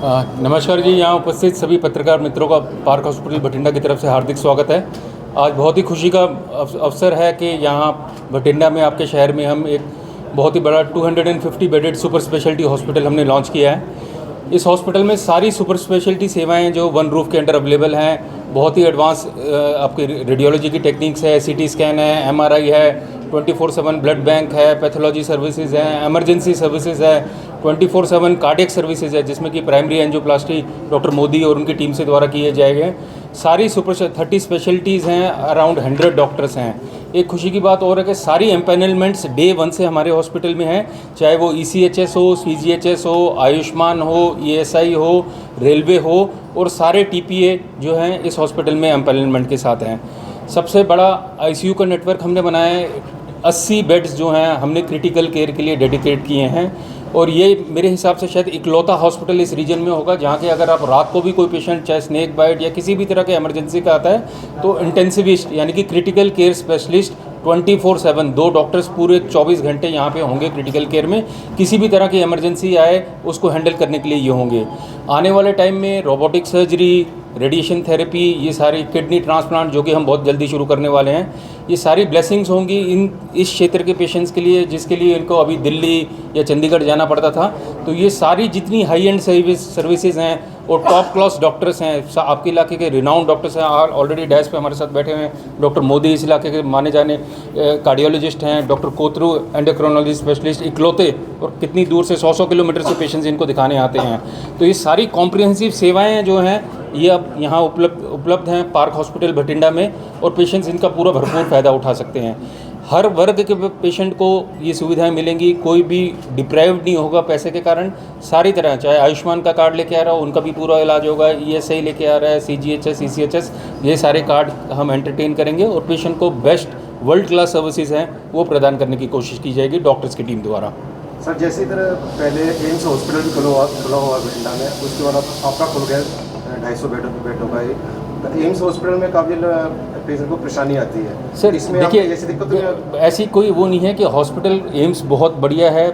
नमस्कार जी, यहाँ उपस्थित सभी पत्रकार मित्रों का पार्क हॉस्पिटल बठिंडा की तरफ़ से हार्दिक स्वागत है। आज बहुत ही खुशी का अवसर है कि यहाँ बठिंडा में आपके शहर में हम एक बहुत ही बड़ा 250 बेडेड सुपर स्पेशलिटी हॉस्पिटल हमने लॉन्च किया है। इस हॉस्पिटल में सारी सुपर स्पेशलिटी सेवाएँ जो वन रूफ के अंडर अवेलेबल हैं बहुत ही एडवांस आपकी रेडियोलॉजी की टेक्निक्स है सीटी स्कैन है एमआरआई है 24/7 ब्लड बैंक है पैथोलॉजी सर्विसेज़ हैं इमरजेंसी सर्विसेज़ है 24/7 कार्डियक सर्विसेज़ है, जिसमें कि प्राइमरी एनजियोप्लास्टी डॉक्टर मोदी और उनकी टीम से द्वारा किए जाएँगे। सारी सुपर थर्टी स्पेशलिटीज़ हैं अराउंड हंड्रेड डॉक्टर्स हैं। एक खुशी की बात और है कि सारी एम्पेनलमेंट्स डे वन से हमारे हॉस्पिटल में हैं, चाहे वो ईसीएचएस हो सीजीएचएस हो, आयुष्मान हो ईएसआई हो रेलवे हो और सारे टीपीए जो हैं इस हॉस्पिटल में एम्पेनलमेंट के साथ हैं। सबसे बड़ा आईसीयू का नेटवर्क हमने बनाया है। अस्सी बेड्स जो हैं हमने क्रिटिकल केयर के लिए डेडिकेट किए हैं और ये मेरे हिसाब से शायद इकलौता हॉस्पिटल इस रीजन में होगा जहाँ के अगर आप रात को भी कोई पेशेंट, चाहे स्नेक बाइट या किसी भी तरह के इमरजेंसी का आता है तो इंटेंसिविस्ट यानी कि क्रिटिकल केयर स्पेशलिस्ट 24 सेवन, दो डॉक्टर्स पूरे 24 घंटे यहाँ पे होंगे क्रिटिकल केयर में। किसी भी तरह की इमरजेंसी आए, उसको हैंडल करने के लिए ये होंगे। आने वाले टाइम में रोबोटिक सर्जरी रेडिएशन थेरेपी ये सारी किडनी ट्रांसप्लांट जो कि हम बहुत जल्दी शुरू करने वाले हैं, ये सारी ब्लेसिंग्स होंगी इन, इस क्षेत्र के पेशेंट्स के लिए, जिसके लिए इनको अभी दिल्ली या चंडीगढ़ जाना पड़ता था। तो ये सारी जितनी हाई एंड सर्विस सर्विसेज़ हैं और टॉप क्लास डॉक्टर्स हैं आपके इलाके के रिनाउंड डॉक्टर्स हैं ऑलरेडी डैश पे हमारे साथ बैठे हुए हैं। डॉक्टर मोदी इस इलाके के माने जाने कार्डियोलॉजिस्ट हैं डॉक्टर कोतरू एंडोक्रोनोलॉजी स्पेशलिस्ट इकलौते, और कितनी दूर से सौ सौ किलोमीटर से पेशेंट्स इनको दिखाने आते हैं। तो ये सारी कॉम्प्रिहेंसिव सेवाएँ जो हैं, ये अब यहाँ उपलब्ध उपलब्ध हैं पार्क हॉस्पिटल भटिंडा में, और पेशेंट्स इनका पूरा भरपूर फ़ायदा उठा सकते हैं। हर वर्ग के पेशेंट को ये सुविधाएँ मिलेंगी। कोई भी डिप्राइव्ड नहीं होगा पैसे के कारण। सारी तरह, चाहे आयुष्मान का कार्ड लेके आ रहा हो, उनका भी पूरा इलाज होगा। ई एस आई लेके आ रहा है C G H S E C H S ये सारे कार्ड हम एंटरटेन करेंगे और पेशेंट को बेस्ट वर्ल्ड क्लास सर्विसेज़ हैं, वो प्रदान करने की कोशिश की जाएगी डॉक्टर्स की टीम द्वारा। सर, जैसी तरह पहले एम्स हॉस्पिटल भी खुला हुआ खुला हुआ बठिंडा में, उसके बाद आपका खुल गया ढाई सौ बेडों बेडों का तो एम्स हॉस्पिटल में काफ़ी पेशेंट को परेशानी आती है। सर इसमें देखिए ऐसी दिक्कत नहीं ऐसी कोई वो नहीं है कि हॉस्पिटल एम्स बहुत बढ़िया है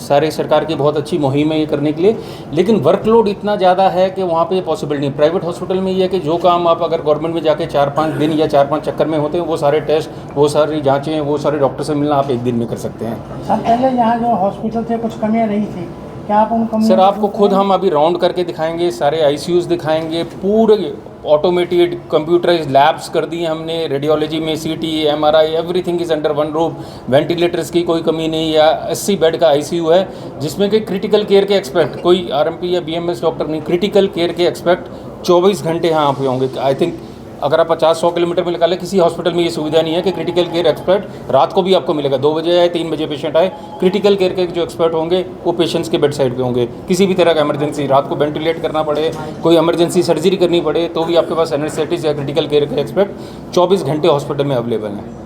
सारे सरकार की बहुत अच्छी मुहिम है ये करने के लिए लेकिन वर्कलोड इतना ज़्यादा है कि वहाँ पे पॉसिबल नहीं प्राइवेट हॉस्पिटल में ये है कि जो काम आप अगर गवर्नमेंट में जाके चार पाँच दिन या चार पाँच चक्कर में होते हैं वो सारे टेस्ट वो सारी जाँचें वो सारे डॉक्टर से मिलना आप एक दिन में कर सकते हैं। सर पहले यहाँ जो हॉस्पिटल थे कुछ कमियाँ नहीं थी। क्या आप उन सर आपको खुद हम अभी राउंड करके दिखाएँगे सारे आईसीयूज दिखाएँगे पूरे ऑटोमेटेड कंप्यूटराइज लैब्स कर दिए हमने रेडियोलॉजी में CT MRI everything is under one roof ventilators की कोई कमी नहीं या 80 बेड का आईसीयू है जिसमें कि क्रिटिकल केयर के एक्सपर्ट कोई आरएमपी या बीएमएस डॉक्टर नहीं क्रिटिकल केयर के एक्सपर्ट 24 घंटे यहाँ पे होंगे आई थिंक अगर आप पचास, सौ किलोमीटर में निकाले, किसी हॉस्पिटल में ये सुविधा नहीं है कि क्रिटिकल केयर एक्सपर्ट रात को भी आपको मिलेगा। दो बजे आए, तीन बजे पेशेंट आए क्रिटिकल केयर के जो एक्सपर्ट होंगे, वो पेशेंट्स के बेड साइड पे होंगे। किसी भी तरह का इमरजेंसी रात को वेंटिलेट करना पड़े, कोई इमरजेंसी सर्जरी करनी पड़े तो भी आपके पास एनेस्थेटिस्ट या क्रिटिकल केयर के एक्सपर्ट चौबीस घंटे हॉस्पिटल में अवेलेबल हैं।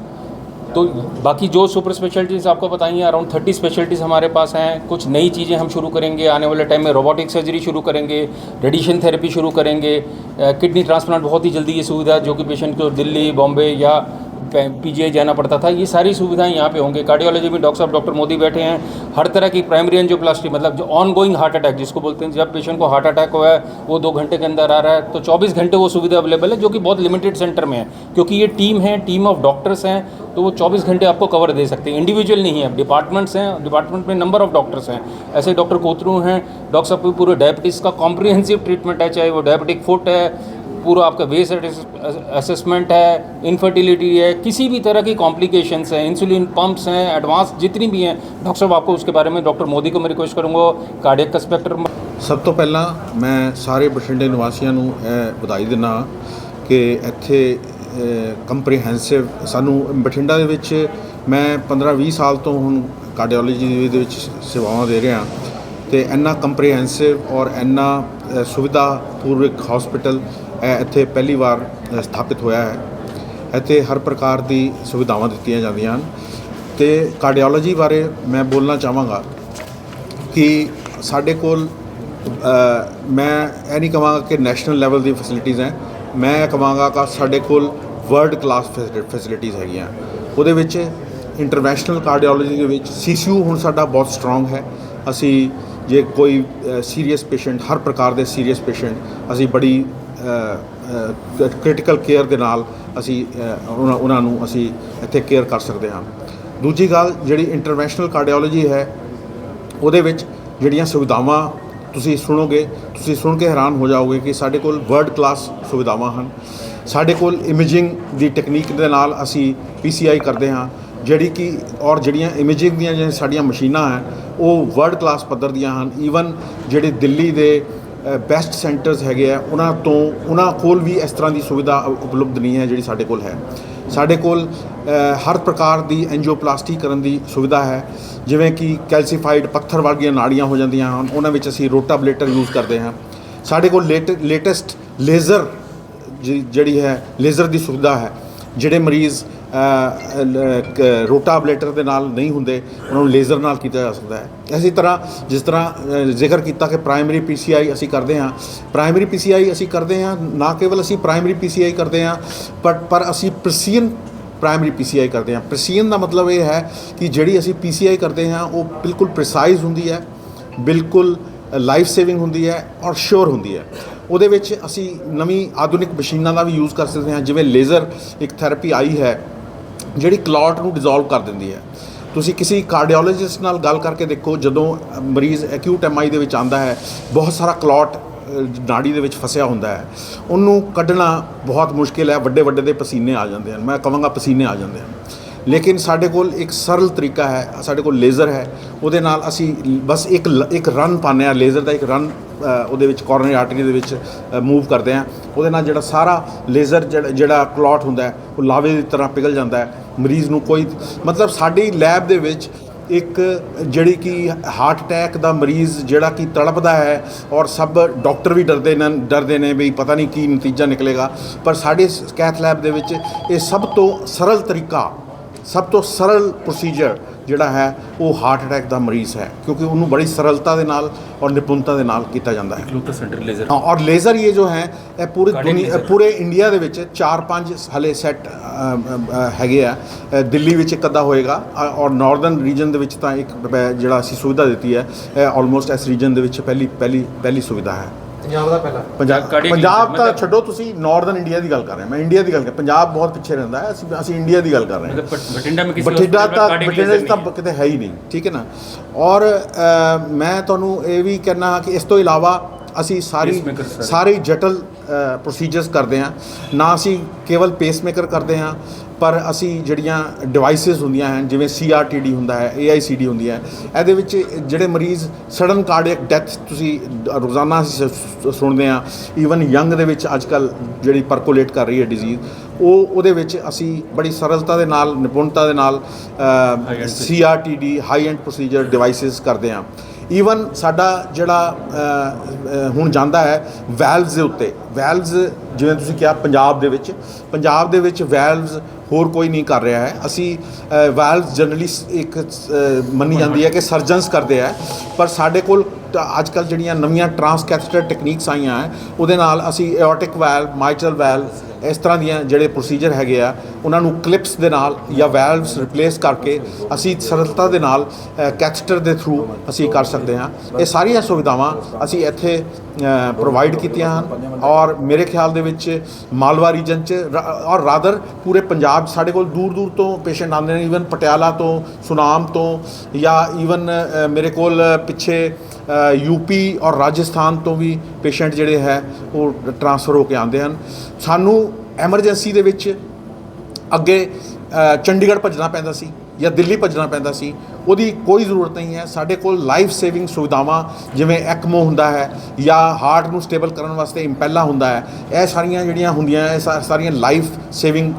तो बाकी जो सुपर स्पेशलिटीज़ आपको बताइए अराउंड थर्टी स्पेशलिटीज़ हमारे पास हैं। कुछ नई चीज़ें हम शुरू करेंगे, आने वाले टाइम में रोबोटिक सर्जरी शुरू करेंगे रेडिएशन थेरेपी शुरू करेंगे। किडनी ट्रांसप्लांट बहुत ही जल्दी ये सुविधा, जो कि पेशेंट को दिल्ली, बॉम्बे या पीजीआई जाना पड़ता था। ये सारी सुविधाएँ यहाँ पे होंगे। कार्डियोलॉजी में डॉक्टर साहब डॉक्टर मोदी बैठे हैं। हर तरह की प्राइमरी एंजियोप्लास्टी मतलब जो ऑन गोइंग हार्ट अटैक जिसको बोलते हैं, जब पेशेंट को हार्ट अटैक हुआ है, वो दो घंटे के अंदर आ रहा है तो 24 घंटे वो सुविधा अवेलेबल है, जो कि बहुत लिमिटेड सेंटर में है। क्योंकि ये टीम है टीम ऑफ़ डॉक्टर्स हैं तो वो 24 घंटे आपको कवर दे सकते हैं। इंडिविजुअल नहीं है डिपार्टमेंट्स हैं डिपार्टमेंट में नंबर ऑफ़ डॉक्टर्स हैं। ऐसे डॉक्टर कोतरू हैं डॉक्टर साहब, पूरे डायबिटीज़ का कॉम्प्रिहेंसिव ट्रीटमेंट है, चाहे वो डायबिटिक फुट है पूरा आपका वेस असेसमेंट है इनफर्टिलिटी है किसी भी तरह की कॉम्प्लिकेशंस हैं इंसुलिन पंप्स हैं एडवांस जितनी भी हैं डॉक्टर साहब आपको उसके बारे में डॉक्टर मोदी को मैं रिक्वेस्ट करूँगा कार्डियक का स्पेक्ट्रम ਸਭ ਤੋਂ ਪਹਿਲਾਂ ਮੈਂ ਸਾਰੇ ਬਠਿੰਡੇ ਨਿਵਾਸੀਆਂ ਨੂੰ ਇਹ ਵਧਾਈ ਦਿੰਦਾ ਕਿ ਇੱਥੇ ਕੰਪਰੀਹੈਂਸਿਵ ਸਾਨੂੰ ਬਠਿੰਡਾ ਦੇ ਵਿੱਚ ਮੈਂ 15-20 ਸਾਲ ਤੋਂ ਹੁਣ ਕਾਰਡੀਓਲੋਜੀ ਦੇ ਵਿੱਚ ਸੇਵਾਵਾਂ ਦੇ ਰਿਹਾ ਤੇ ਇੰਨਾ ਕੰਪਰੀਹੈਂਸਿਵ ਔਰ ਇੰਨਾ ਅ, ਸੁਵਿਧਾ ਪੂਰਵਕ ਹਸਪੀਟਲ ਇੱਥੇ ਪਹਿਲੀ ਵਾਰ ਸਥਾਪਿਤ ਹੋਇਆ ਹੈ। ਇੱਥੇ ਹਰ ਪ੍ਰਕਾਰ ਦੀ ਸੁਵਿਧਾਵਾਂ ਦਿੱਤੀਆਂ ਜਾਂਦੀਆਂ ਹਨ। ਤੇ ਕਾਰਡੀਓਲੋਜੀ ਬਾਰੇ ਮੈਂ ਬੋਲਣਾ ਚਾਹਾਂਗਾ ਕਿ ਸਾਡੇ ਕੋਲ ਮੈਂ ਇਹ ਨਹੀਂ ਕਹਾਂਗਾ ਕਿ ਨੈਸ਼ਨਲ ਲੈਵਲ ਦੀ ਫੈਸਿਲਿਟੀਆਂ ਹੈ। ਮੈਂ ਇਹ ਕਹਾਂਗਾ ਕਿ ਸਾਡੇ ਕੋਲ ਵਰਲਡ ਕਲਾਸ ਫੈਸਿਲਿਟੀਆਂ ਹੈਗੀਆਂ। ਉਹਦੇ ਵਿੱਚ ਇੰਟਰਨੈਸ਼ਨਲ ਕਾਰਡੀਓਲੋਜੀ ਦੇ ਵਿੱਚ ਸੀਸੀਯੂ ਹੁਣ ਸਾਡਾ ਬਹੁਤ ਸਟਰੋਂਗ ਹੈ। ਅਸੀਂ ਜੇ ਕੋਈ ਸੀਰੀਅਸ ਪੇਸ਼ੈਂਟ, ਹਰ ਪ੍ਰਕਾਰ ਦੇ ਸੀਰੀਅਸ ਪੇਸ਼ੈਂਟ ਅਸੀਂ ਬੜੀ ਕ੍ਰਿਟੀਕਲ ਕੇਅਰ ਦੇ ਨਾਲ ਅਸੀਂ ਉਹਨਾਂ ਉਹਨਾਂ ਨੂੰ ਅਸੀਂ ਇੱਥੇ ਕੇਅਰ ਕਰ ਸਕਦੇ ਹਾਂ। ਦੂਜੀ ਗੱਲ ਜਿਹੜੀ ਇੰਟਰਨੈਸ਼ਨਲ ਕਾਰਡੀਓਲੋਜੀ ਹੈ, ਉਹਦੇ ਵਿੱਚ ਜਿਹੜੀਆਂ ਸੁਵਿਧਾਵਾਂ ਤੁਸੀਂ ਸੁਣੋਗੇ, ਤੁਸੀਂ ਸੁਣ ਕੇ ਹੈਰਾਨ ਹੋ ਜਾਓਗੇ ਕਿ ਸਾਡੇ ਕੋਲ ਵਰਲਡ ਕਲਾਸ ਸੁਵਿਧਾਵਾਂ ਹਨ। ਸਾਡੇ ਕੋਲ ਇਮੇਜਿੰਗ ਦੀ ਟੈਕਨੀਕ ਦੇ ਨਾਲ ਅਸੀਂ ਪੀਸੀਆਈ ਕਰਦੇ ਹਾਂ, ਜਿਹੜੀ ਕਿ, ਔਰ ਜਿਹੜੀਆਂ ਇਮੇਜਿੰਗ ਦੀਆਂ ਜਿਹੜੀਆਂ ਸਾਡੀਆਂ ਮਸ਼ੀਨਾਂ ਹੈ, ਉਹ ਵਰਲਡ ਕਲਾਸ ਪੱਧਰ ਦੀਆਂ ਹਨ। ਈਵਨ ਜਿਹੜੇ ਦਿੱਲੀ ਦੇ ਬੈਸਟ ਸੈਂਟਰਸ ਹੈਗੇ ਆ, ਉਹਨਾਂ ਤੋਂ, ਉਹਨਾਂ ਕੋਲ ਵੀ ਇਸ ਤਰ੍ਹਾਂ ਦੀ ਸੁਵਿਧਾ ਉਪਲਬਧ ਨਹੀਂ ਹੈ ਜਿਹੜੀ ਸਾਡੇ ਕੋਲ ਹੈ। ਸਾਡੇ ਕੋਲ ਹਰ ਪ੍ਰਕਾਰ ਦੀ ਐਂਜੀਓਪਲਾਸਟੀ ਕਰਨ ਦੀ ਸੁਵਿਧਾ ਹੈ, ਜਿਵੇਂ ਕਿ ਕੈਲਸੀਫਾਈਡ ਪੱਥਰ ਵਰਗੀਆਂ ਨਾੜੀਆਂ ਹੋ ਜਾਂਦੀਆਂ ਹਨ, ਉਹਨਾਂ ਵਿੱਚ ਅਸੀਂ ਰੋਟਾਬਲੇਟਰ ਯੂਜ਼ ਕਰਦੇ ਹਾਂ। ਸਾਡੇ ਕੋਲ ਲੇਟੈਸਟ ਲੇਜ਼ਰ ਜਿ- ਜਿਹੜੀ ਹੈ ਲੇਜ਼ਰ ਦੀ ਸੁਵਿਧਾ ਹੈ, ਜਿਹੜੇ ਮਰੀਜ਼ ਰੋਟਾਬਲੇਟਰ ਦੇ ਨਾਲ ਨਹੀਂ ਹੁੰਦੇ, ਉਹਨਾਂ ਨੂੰ ਲੇਜ਼ਰ ਨਾਲ ਕੀਤਾ ਜਾ ਸਕਦਾ ਹੈ। ਇਸੇ ਤਰ੍ਹਾਂ, ਜਿਸ ਤਰ੍ਹਾਂ ਜ਼ਿਕਰ ਕੀਤਾ ਕਿ ਪ੍ਰਾਇਮਰੀ ਪੀਸੀਆਈ ਅਸੀਂ ਕਰਦੇ ਹਾਂ, ਪ੍ਰਾਇਮਰੀ ਪੀਸੀਆਈ ਅਸੀਂ ਕਰਦੇ ਹਾਂ, ਨਾ ਕੇਵਲ ਅਸੀਂ ਪ੍ਰਾਇਮਰੀ ਪੀਸੀਆਈ ਕਰਦੇ ਹਾਂ ਬਟ ਪਰ ਅਸੀਂ ਪ੍ਰਸੀਨ ਪ੍ਰਾਇਮਰੀ ਪੀਸੀਆਈ ਕਰਦੇ ਹਾਂ। ਪ੍ਰਸੀਨ ਦਾ ਮਤਲਬ ਇਹ ਹੈ ਕਿ ਜਿਹੜੀ ਅਸੀਂ ਪੀਸੀਆਈ ਕਰਦੇ ਹਾਂ, ਉਹ ਬਿਲਕੁਲ ਪ੍ਰੀਸਾਈਜ਼ ਹੁੰਦੀ ਹੈ, ਬਿਲਕੁਲ ਲਾਈਫ ਸੇਵਿੰਗ ਹੁੰਦੀ ਹੈ ਔਰ ਸ਼ੋਰ ਹੁੰਦੀ ਹੈ। ਉਹਦੇ ਵਿੱਚ ਅਸੀਂ ਨਵੀਂ ਆਧੁਨਿਕ ਮਸ਼ੀਨਾਂ ਦਾ ਵੀ ਯੂਜ਼ ਕਰ ਸਕਦੇ ਹਾਂ, ਜਿਵੇਂ ਲੇਜ਼ਰ ਇੱਕ ਥੈਰੇਪੀ ਆਈ ਹੈ ਜਿਹੜੀ ਕਲੌਟ ਨੂੰ ਡਿਸੋਲਵ ਕਰ ਦਿੰਦੀ ਹੈ। ਤੁਸੀਂ ਕਿਸੇ ਕਾਰਡੀਓਲੋਜਿਸਟ ਨਾਲ ਗੱਲ ਕਰਕੇ ਦੇਖੋ, ਜਦੋਂ ਮਰੀਜ਼ ਐਕਿਊਟ ਐਮਆਈ ਦੇ ਵਿੱਚ ਆਂਦਾ ਹੈ, ਬਹੁਤ ਸਾਰਾ ਕਲੌਟ ਨਾੜੀ ਦੇ ਵਿੱਚ ਫਸਿਆ ਹੁੰਦਾ ਹੈ। ਉਹਨੂੰ ਕੱਢਣਾ ਬਹੁਤ ਮੁਸ਼ਕਿਲ ਹੈ ਵੱਡੇ ਵੱਡੇ ਦੇ ਪਸੀਨੇ ਆ ਜਾਂਦੇ ਹਨ। ਮੈਂ ਕਹਾਂਗਾ ਪਸੀਨੇ ਆ ਜਾਂਦੇ ਹਨ। ਲੇਕਿਨ ਸਾਡੇ ਕੋਲ ਇੱਕ ਸਰਲ ਤਰੀਕਾ ਹੈ, ਸਾਡੇ ਕੋਲ ਲੇਜ਼ਰ ਹੈ। ਉਹਦੇ ਨਾਲ ਅਸੀਂ ਬਸ ਇੱਕ ਲ- ਇੱਕ ਰਨ ਪਾਉਂਦੇ ਹਾਂ। ਲੇਜ਼ਰ ਦਾ ਇੱਕ ਰਨ ਉਹਦੇ ਵਿੱਚ ਕੋਰਨਰੀ ਆਰਟਰੀ ਦੇ ਵਿੱਚ ਮੂਵ ਕਰਦੇ ਹਾਂ ਉਹਦੇ ਨਾਲ ਜਿਹੜਾ ਸਾਰਾ ਲੇਜ਼ਰ ਜਿਹੜਾ ਜਿਹੜਾ ਕਲੌਟ ਹੁੰਦਾ ਉਹ ਲਾਵੇ ਦੀ ਤਰ੍ਹਾਂ ਪਿਘਲ ਜਾਂਦਾ ਹੈ। ਮਰੀਜ਼ ਨੂੰ ਕੋਈ ਮਤਲਬ ਸਾਡੀ ਲੈਬ ਦੇ ਵਿੱਚ ਇੱਕ ਜਿਹੜੀ ਕਿ ਹਾਰਟ ਅਟੈਕ ਦਾ ਮਰੀਜ਼ ਜਿਹੜਾ ਕਿ ਤੜਪਦਾ ਹੈ ਔਰ ਸਭ ਡਾਕਟਰ ਵੀ ਡਰਦੇ ਨੇ ਡਰਦੇ ਨੇ ਵੀ ਪਤਾ ਨਹੀਂ ਕੀ ਨਤੀਜਾ ਨਿਕਲੇਗਾ। ਪਰ ਸਾਡੇ ਕੈਥ ਲੈਬ ਦੇ ਵਿੱਚ ਇਹ ਸਭ ਤੋਂ ਸਰਲ ਤਰੀਕਾ, ਸਭ ਤੋਂ ਸਰਲ ਪ੍ਰੋਸੀਜਰ ਜਿਹੜਾ ਹੈ ਉਹ ਹਾਰਟ ਅਟੈਕ ਦਾ ਮਰੀਜ਼ ਹੈ ਕਿਉਂਕਿ ਉਹਨੂੰ ਬੜੀ ਸਰਲਤਾ ਦੇ ਨਾਲ ਔਰ ਨਿਪੁੰਨਤਾ ਦੇ ਨਾਲ ਕੀਤਾ ਜਾਂਦਾ ਹੈ। ਇਕਲੌਤਾ ਸੈਂਟਰ ਲੇਜ਼ਰ ਹਾਂ ਔਰ ਲੇਜ਼ਰ ਇਹ ਜੋ ਹੈ ਇਹ ਪੂਰੀ ਦੁਨੀਆ ਪੂਰੇ ਇੰਡੀਆ ਦੇ ਵਿੱਚ 4-5 ਹਲੇ ਸੈੱਟ ਹੈਗੇ ਆ। ਦਿੱਲੀ ਵਿੱਚ ਇੱਕ ਅੱਧਾ ਹੋਏਗਾ ਔਰ ਨਾਰਦਰਨ ਰੀਜਨ ਦੇ ਵਿੱਚ ਤਾਂ ਇੱਕ ਜਿਹੜਾ ਅਸੀਂ ਸੁਵਿਧਾ ਦਿੱਤੀ ਹੈ ਇਹ ਆਲਮੋਸਟ ਇਸ ਰੀਜਨ ਦੇ ਵਿੱਚ ਪਹਿਲੀ ਪਹਿਲੀ ਪਹਿਲੀ ਸੁਵਿਧਾ ਹੈ। ਪੰਜਾਬ ਦਾ ਪਹਿਲਾ। ਪੰਜਾਬ ਕੜੀ ਤਾਂ ਛੱਡੋ ਤੁਸੀਂ ਨਾਰਥਰਨ ਇੰਡੀਆ ਦੀ ਗੱਲ ਕਰ ਰਹੇ ਮੈਂ ਇੰਡੀਆ ਦੀ ਗੱਲ ਕਰ ਪੰਜਾਬ ਬਹੁਤ ਪਿੱਛੇ ਰਹਿੰਦਾ ਹੈ। ਅਸੀਂ ਅਸੀਂ ਇੰਡੀਆ ਦੀ ਗੱਲ ਕਰ ਰਹੇ ਹਾਂ। ਬਠਿੰਡਾ ਬਠਿੰਡਾ ਤਾਂ ਬਠਿੰਡਾ ਤਾਂ ਕਿਤੇ ਹੈ ਹੀ ਨਹੀਂ ਠੀਕ ਹੈ ਨਾ? ਔਰ ਮੈਂ ਤੁਹਾਨੂੰ ਇਹ ਵੀ ਕਹਿਣਾ ਕਿ ਇਸ ਤੋਂ ਇਲਾਵਾ ਅਸੀਂ ਸਾਰੀ ਸਾਰੇ। ਜਟਲ ਪ੍ਰੋਸੀਜਰਸ ਕਰਦੇ ਹਾਂ। ਨਾ ਅਸੀਂ ਕੇਵਲ ਪੇਸਮੇਕਰ ਕਰਦੇ ਹਾਂ। ਪਰ ਅਸੀਂ ਜਿਹੜੀਆਂ ਡਿਵਾਈਸਸ ਹੁੰਦੀਆਂ ਹਨ ਜਿਵੇਂ ਸੀਆਰਟੀਡੀ ਹੁੰਦਾ ਹੈ ਏਆਈਸੀਡੀ ਹੁੰਦੀ ਹੈ ਇਹਦੇ ਵਿੱਚ ਜਿਹੜੇ ਮਰੀਜ਼ ਸਡਨ ਕਾਰਡੀਅਕ ਡੈਥ ਤੁਸੀਂ ਰੋਜ਼ਾਨਾ ਸੁਣਦੇ ਹਾਂ ਈਵਨ ਯੰਗ ਦੇ ਵਿੱਚ ਅੱਜਕੱਲ ਜਿਹੜੀ ਪਰਕੋਲੇਟ ਕਰ ਰਹੀ ਹੈ ਡਿਜ਼ੀਜ਼ ਉਹ ਉਹਦੇ ਵਿੱਚ ਅਸੀਂ ਬੜੀ ਸਰਲਤਾ ਦੇ ਨਾਲ ਨਿਪੁੰਨਤਾ ਦੇ ਨਾਲ CRTD high end procedure devices ਕਰਦੇ ਹਾਂ। ਈਵਨ ਸਾਡਾ ਜਿਹੜਾ ਹੁਣ ਜਾਂਦਾ ਹੈ ਵੈਲਵਸ ਦੇ ਉੱਤੇ। ਵੈਲਵਸ ਜਿਵੇਂ ਤੁਸੀਂ ਕਿਹਾ ਪੰਜਾਬ ਦੇ ਵਿੱਚ ਪੰਜਾਬ ਦੇ ਵਿੱਚ ਵੈਲਵਸ ਹੋਰ ਕੋਈ ਨਹੀਂ ਕਰ ਰਿਹਾ ਹੈ। ਅਸੀਂ ਵੈਲਵਸ ਜਨਰਲੀ ਇੱਕ ਮੰਨੀ ਜਾਂਦੀ ਹੈ ਕਿ ਸਰਜਨਸ ਕਰਦੇ ਆ ਪਰ ਸਾਡੇ ਕੋਲ ਅੱਜ ਕੱਲ ਜਿਹੜੀਆਂ ਨਵੀਆਂ ਟਰਾਂਸਕੈਥੇਟਰ ਟੈਕਨੀਕਸ ਆਈਆਂ ਹੈ, ਉਹਦੇ ਨਾਲ ਅਸੀਂ ਐਓਰਟਿਕ ਵੈਲ ਮਾਈਟਰਲ ਵੈਲ ਇਸ ਤਰ੍ਹਾਂ ਦੀਆਂ ਜਿਹੜੇ ਪ੍ਰੋਸੀਜਰ ਹੈਗੇ ਆ, ਉਹਨਾਂ ਨੂੰ ਕਲਿਪਸ ਦੇ ਨਾਲ ਜਾਂ ਵੈਲਵਸ ਰਿਪਲੇਸ ਕਰਕੇ ਅਸੀਂ ਸਰਲਤਾ ਦੇ ਨਾਲ ਕੈਥੇਟਰ ਦੇ ਥਰੂ ਅਸੀਂ ਕਰ ਸਕਦੇ ਹਾਂ। ਇਹ ਸਾਰੀਆਂ ਸੁਵਿਧਾਵਾਂ ਅਸੀਂ ਇੱਥੇ ਪ੍ਰੋਵਾਈਡ ਕੀਤੀਆਂ ਹਨ ਔਰ ਮੇਰੇ ਖਿਆਲ ਦੇ ਵਿੱਚ ਮਾਲਵਾ ਰੀਜਨ ਚ ਰਾ- ਔਰ ਰਾਦਰ ਪੂਰੇ ਪੰਜਾਬ 'ਚ ਸਾਡੇ ਕੋਲ ਦੂਰ ਦੂਰ ਤੋਂ ਪੇਸ਼ੈਂਟ ਆਉਂਦੇ ਨੇ ਈਵਨ ਪਟਿਆਲਾ ਤੋਂ, ਸੁਨਾਮ ਤੋਂ ਜਾਂ ਈਵਨ ਮੇਰੇ ਕੋਲ ਪਿੱਛੇ ਯੂਪੀ ਔਰ ਰਾਜਸਥਾਨ ਤੋਂ ਵੀ ਪੇਸ਼ੈਂਟ ਜਿਹੜੇ ਹੈ, ਉਹ ਟਰਾਂਸਫਰ ਹੋ ਕੇ ਆਉਂਦੇ ਹਨ। ਸਾਨੂੰ ਐਮਰਜੈਂਸੀ ਦੇ ਵਿੱਚ ਅੱਗੇ ਚੰਡੀਗੜ੍ਹ ਭੱਜਣਾ ਪੈਂਦਾ ਸੀ ਜਾਂ ਦਿੱਲੀ ਭੱਜਣਾ ਪੈਂਦਾ ਸੀ, ਉਹਦੀ ਕੋਈ ਜ਼ਰੂਰਤ ਨਹੀਂ ਹੈ। ਸਾਡੇ ਕੋਲ ਲਾਈਫ ਸੇਵਿੰਗ ਸੁਵਿਧਾਵਾਂ ਜਿਵੇਂ ਐਕਮੋ ਹੁੰਦਾ ਹੈ ਜਾਂ ਹਾਰਟ ਨੂੰ ਸਟੇਬਲ ਕਰਨ ਵਾਸਤੇ ਇੰਪੈਲਾ ਹੁੰਦਾ ਹੈ, ਇਹ ਸਾਰੀਆਂ ਜਿਹੜੀਆਂ ਹੁੰਦੀਆਂ, ਇਹ ਸਾਰੀਆਂ ਲਾਈਫ ਸੇਵਿੰਗ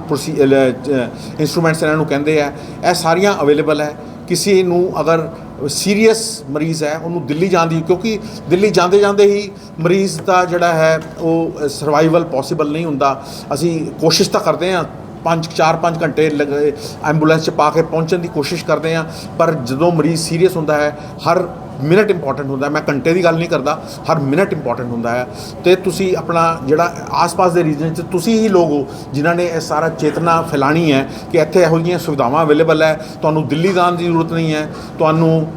ਇਨਸਟਰੂਮੈਂਟਸ ਇਹਨਾਂ ਨੂੰ ਕਹਿੰਦੇ ਆ। ਇਹ ਸਾਰੀਆਂ ਅਵੇਲੇਬਲ ਹੈ। ਕਿਸੇ ਨੂੰ ਅਗਰ ਸੀਰੀਅਸ ਮਰੀਜ਼ ਹੈ, ਉਹਨੂੰ ਦਿੱਲੀ ਜਾਣ ਦੀ, ਕਿਉਂਕਿ ਦਿੱਲੀ ਜਾਂਦੇ ਜਾਂਦੇ ਹੀ ਮਰੀਜ਼ ਦਾ ਜਿਹੜਾ ਹੈ, ਉਹ ਸਰਵਾਈਵਲ ਪੋਸੀਬਲ ਨਹੀਂ ਹੁੰਦਾ। ਅਸੀਂ ਕੋਸ਼ਿਸ਼ ਤਾਂ ਕਰਦੇ ਹਾਂ, ਪੰਜ, ਚਾਰ, ਪੰਜ ਘੰਟੇ ਲਗ- ਐਂਬੂਲੈਂਸ 'ਚ ਪਾ ਕੇ ਪਹੁੰਚਣ ਦੀ ਕੋਸ਼ਿਸ਼ ਕਰਦੇ ਹਾਂ, ਪਰ ਜਦੋਂ ਮਰੀਜ਼ ਸੀਰੀਅਸ ਹੁੰਦਾ ਹੈ, ਹਰ ਮਿੰਟ ਇੰਪੋਰਟੈਂਟ ਹੁੰਦਾ ਮੈਂ ਘੰਟੇ ਦੀ ਗੱਲ ਨਹੀਂ ਕਰਦਾ ਹਰ ਮਿੰਟ ਇੰਪੋਰਟੈਂਟ ਹੁੰਦਾ ਹੈ। ਤੇ ਤੁਸੀਂ ਆਪਣਾ ਜਿਹੜਾ ਆਸ-ਪਾਸ ਦੇ ਰੀਜਨ 'ਚ ਤੁਸੀਂ ਹੀ ਲੋਕ ਹੋ ਜਿਨ੍ਹਾਂ ਨੇ ਇਹ ਸਾਰਾ ਚੇਤਨਾ ਫੈਲਾਣੀ ਹੈ ਕਿ ਇੱਥੇ ਇਹੋ ਜਿਹੀਆਂ ਸੁਵਿਧਾਵਾਂ ਅਵੇਲੇਬਲ ਹੈ। ਤੁਹਾਨੂੰ ਦਿੱਲੀ ਜਾਣ ਦੀ ਜ਼ਰੂਰਤ ਨਹੀਂ ਹੈ। ਤੁਹਾਨੂੰ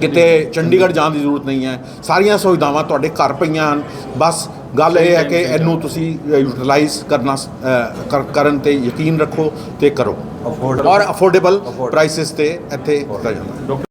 ਕਿਤੇ ਚੰਡੀਗੜ੍ਹ ਜਾਣ ਦੀ ਜ਼ਰੂਰਤ ਨਹੀਂ ਹੈ। ਸਾਰੀਆਂ ਸੁਵਿਧਾਵਾਂ ਤੁਹਾਡੇ ਘਰ ਪਈਆਂ ਹਨ। ਬਸ ਗੱਲ ਇਹ ਹੈ ਕਿ ਇਹਨੂੰ ਤੁਸੀਂ ਯੂਟਿਲਾਈਜ਼ ਕਰਨਾ ਕਰਨ ਤੇ ਯਕੀਨ ਰੱਖੋ ਤੇ ਕਰੋ। ਔਰ ਅਫੋਰਡੇਬਲ ਪ੍ਰਾਈਸਿਸ ਤੇ ਇੱਥੇ ਦਿੱਤਾ ਜਾਂਦਾ